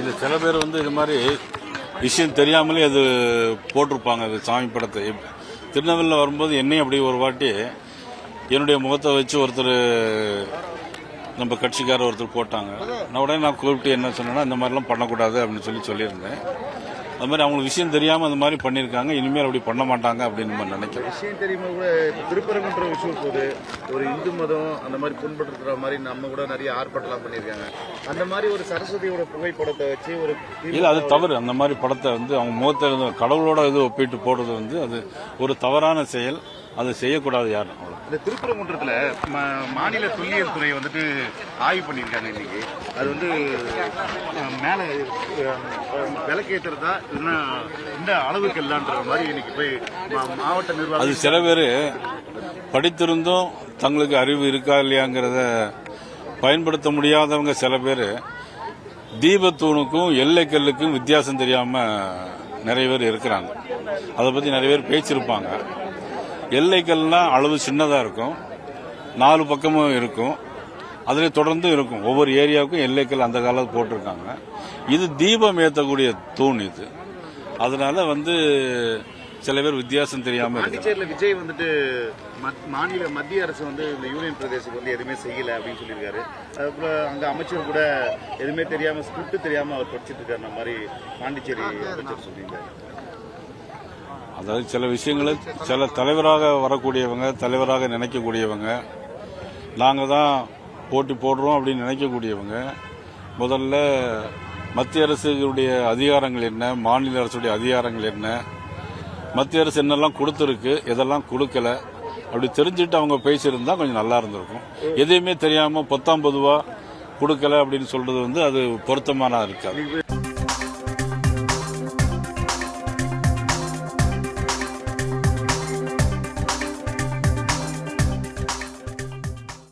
இது சில பேர் வந்து இது மாதிரி விஷயம் தெரியாமலே அது போட்டிருப்பாங்க அது சாமி படத்தை. திருநெல்வேலியில் வரும்போது என்னையும் அப்படி ஒரு வாட்டி என்னுடைய முகத்தை வச்சு ஒருத்தர் நம்ம கட்சிக்காரர் ஒருத்தர் போட்டாங்க. நான் உடனே நான் கூப்பிட்டு என்ன சொன்னேன்னா இந்த மாதிரிலாம் பண்ணக்கூடாது அப்படின்னு சொல்லி சொல்லியிருந்தேன். அது மாதிரி அவங்களுக்கு விஷயம் தெரியாமல் அந்த மாதிரி பண்ணியிருக்காங்க. இனிமேல் அப்படி பண்ண மாட்டாங்க அப்படின்னு நம்ம நினைக்கிறேன் விஷயம் தெரியுமா கூட திருப்பரங்குன்ற விஷயம் போது ஒரு இந்து மதம் அந்த மாதிரி புண்படுத்துற மாதிரி நம்ம கூட நிறைய ஆர்ப்பாட்டம்லாம் பண்ணியிருக்காங்க. அந்த மாதிரி ஒரு சரஸ்வதியோட புகைப்படத்தை வச்சு ஒரு இல்லை அது தவறு. அந்த மாதிரி படத்தை வந்து அவங்க முகத்தை கடவுளோட இது ஒப்பிட்டு போடுறது வந்து அது ஒரு தவறான செயல். அதை செய்யக்கூடாது யாரும் இந்த திருப்பரங்குன்றத்துல மாநில தொல்லியல் துறை வந்துட்டு ஆய்வு பண்ணியிருக்காங்க இன்னைக்கு. அது வந்து மேல அஹ், விளக்கேத்துறதா இல்லைன்னா இந்த அளவுக்கு இல்லைன்ற மாதிரி இன்னைக்கு போய் மாவட்ட அது நிர்வாகம் சில பேர் படித்திருந்தும் தங்களுக்கு அறிவு இருக்கா இல்லையாங்கிறத பயன்படுத்த முடியாதவங்க சில பேர் தீபத்தூணுக்கும் எல்லைக்கல்லுக்கும் வித்தியாசம் தெரியாம நிறைய பேர் இருக்கிறாங்க. அதை பத்தி நிறைய பேர் பேச்சிருப்பாங்க எல்லைகள்லாம் அளவு சின்னதாக இருக்கும். நாலு பக்கமும் இருக்கும். அதில் தொடர்ந்து இருக்கும். ஒவ்வொரு ஏரியாவுக்கும் எல்லைகள் அந்த காலத்து போட்டிருக்காங்க. இது தீபம் ஏற்றக்கூடிய தூண் இது. அதனால வந்து சில பேர் வித்தியாசம் தெரியாம இருக்காங்க. விஜய் வந்துட்டு மத்- மாநில மத்திய அரசு வந்து இந்த யூனியன் பிரதேசத்துக்கு வந்து எதுவுமே செய்யல அப்படின்னு சொல்லியிருக்காரு. அதுக்கப்புறம் அங்க அமைச்சர் கூட எதுவுமே தெரியாம ஸ்கிரிப்ட் தெரியாம அவர் படிச்சிட்டு இருக்காரு மாதிரி பாண்டிச்சேரி அமைச்சர் சொல்லியிருக்காரு. அதாவது சில விஷயங்களை சில தலைவராக வரக்கூடியவங்க தலைவராக நினைக்கக்கூடியவங்க நாங்கள் தான் போட்டி போடுறோம் அப்படின்னு நினைக்கக்கூடியவங்க முதல்ல மத்திய அரசுடைய அதிகாரங்கள் என்ன மாநில அரசுடைய அதிகாரங்கள் என்ன மத்திய அரசு என்னெல்லாம் கொடுத்துருக்கு எதெல்லாம் கொடுக்கல அப்படி தெரிஞ்சுட்டு அவங்க பேசியிருந்தா கொஞ்சம் நல்லா இருந்திருக்கும். எதையுமே தெரியாமல் பத்தாம் பொதுவாக கொடுக்கல அப்படின்னு சொல்றது வந்து அது பொருத்தமான இருக்காது.